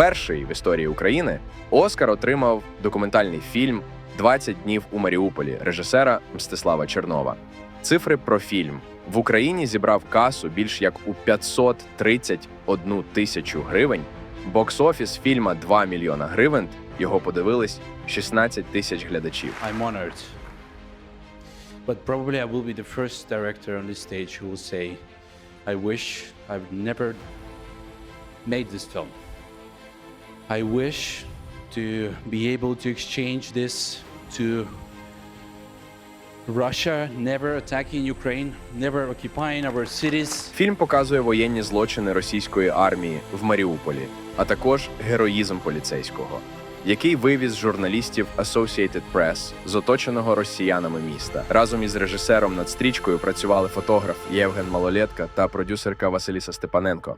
Перший в історії України Оскар отримав документальний фільм «20 днів у Маріуполі режисера Мстислава Чернова. Цифри про фільм в Україні зібрав касу більш як у 531 тисячу гривень. Бокс-офіс фільма 2 мільйона гривень. Його подивились 16 тисяч глядачів. I'm honored. But probably I will be the first director on this stage who will say, I wish I've never made this film. I wish to be able to exchange this to Russia never attacking Ukraine, never occupying our cities. Фільм показує воєнні злочини російської армії в Маріуполі, а також героїзм поліцейського, який вивіз журналістів Associated Press з оточеного росіянами міста. Разом із режисером над стрічкою працювали фотограф Євген Малолетка та продюсерка Василіса Степаненко.